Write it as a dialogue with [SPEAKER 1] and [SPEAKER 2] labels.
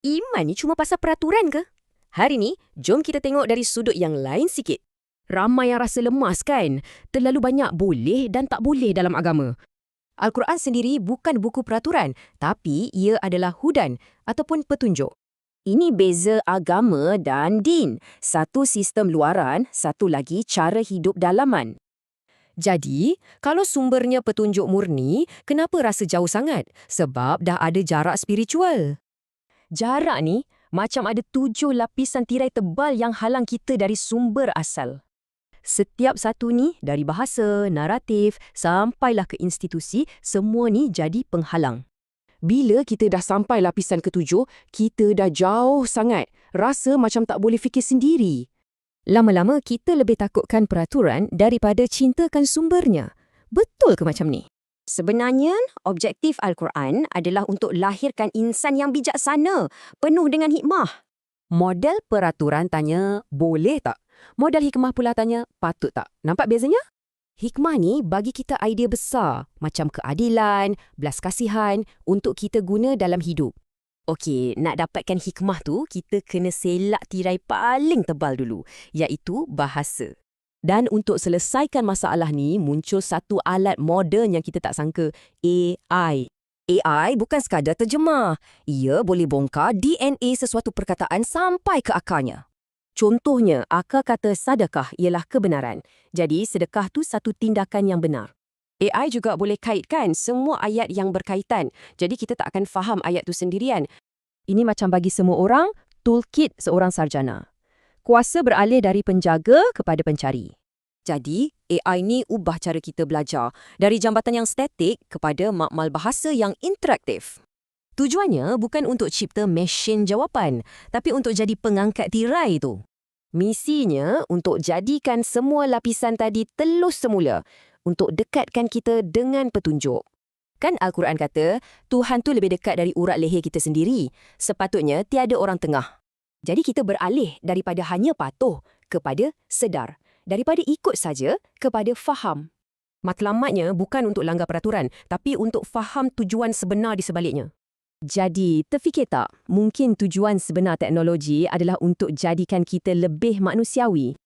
[SPEAKER 1] Iman ni cuma pasal peraturan ke? Hari ni, jom kita tengok dari sudut yang lain sikit.
[SPEAKER 2] Ramai yang rasa lemas kan? Terlalu banyak boleh dan tak boleh dalam agama.
[SPEAKER 1] Al-Quran sendiri bukan buku peraturan, tapi ia adalah hudan ataupun petunjuk. Ini beza agama dan din. Satu sistem luaran, satu lagi cara hidup dalaman. Jadi, kalau sumbernya petunjuk murni, kenapa rasa jauh sangat? Sebab dah ada jarak spiritual. Jarak ni macam ada tujuh lapisan tirai tebal yang halang kita dari sumber asal. Setiap satu ni, dari bahasa, naratif, sampailah ke institusi, semua ni jadi penghalang. Bila kita dah sampai lapisan ketujuh, kita dah jauh sangat. Rasa macam tak boleh fikir sendiri. Lama-lama kita lebih takutkan peraturan daripada cintakan sumbernya. Betul ke macam ni? Sebenarnya, objektif Al-Quran adalah untuk lahirkan insan yang bijaksana, penuh dengan hikmah. Model peraturan tanya, boleh tak? Model hikmah pula tanya, patut tak? Nampak bezanya? Hikmah ni bagi kita idea besar, macam keadilan, belas kasihan, untuk kita guna dalam hidup. Okey, nak dapatkan hikmah tu, kita kena selak tirai paling tebal dulu, iaitu bahasa. Dan untuk selesaikan masalah ni, muncul satu alat moden yang kita tak sangka, AI. AI bukan sekadar terjemah. Ia boleh bongkar DNA sesuatu perkataan sampai ke akarnya. Contohnya, akar kata sadakah ialah kebenaran. Jadi, sedekah tu satu tindakan yang benar. AI juga boleh kaitkan semua ayat yang berkaitan. Jadi, kita tak akan faham ayat tu sendirian. Ini macam bagi semua orang, toolkit seorang sarjana kuasa beralih dari penjaga kepada pencari. Jadi, AI ni ubah cara kita belajar dari jambatan yang statik kepada makmal bahasa yang interaktif. Tujuannya bukan untuk cipta mesin jawapan, tapi untuk jadi pengangkat tirai tu. Misinya untuk jadikan semua lapisan tadi telus semula, untuk dekatkan kita dengan petunjuk. Kan Al-Quran kata, Tuhan tu lebih dekat dari urat leher kita sendiri. Sepatutnya tiada orang tengah. Jadi kita beralih daripada hanya patuh kepada sedar, daripada ikut saja kepada faham. Matlamatnya bukan untuk langgar peraturan, tapi untuk faham tujuan sebenar di sebaliknya. Jadi, terfikir tak, mungkin tujuan sebenar teknologi adalah untuk jadikan kita lebih manusiawi?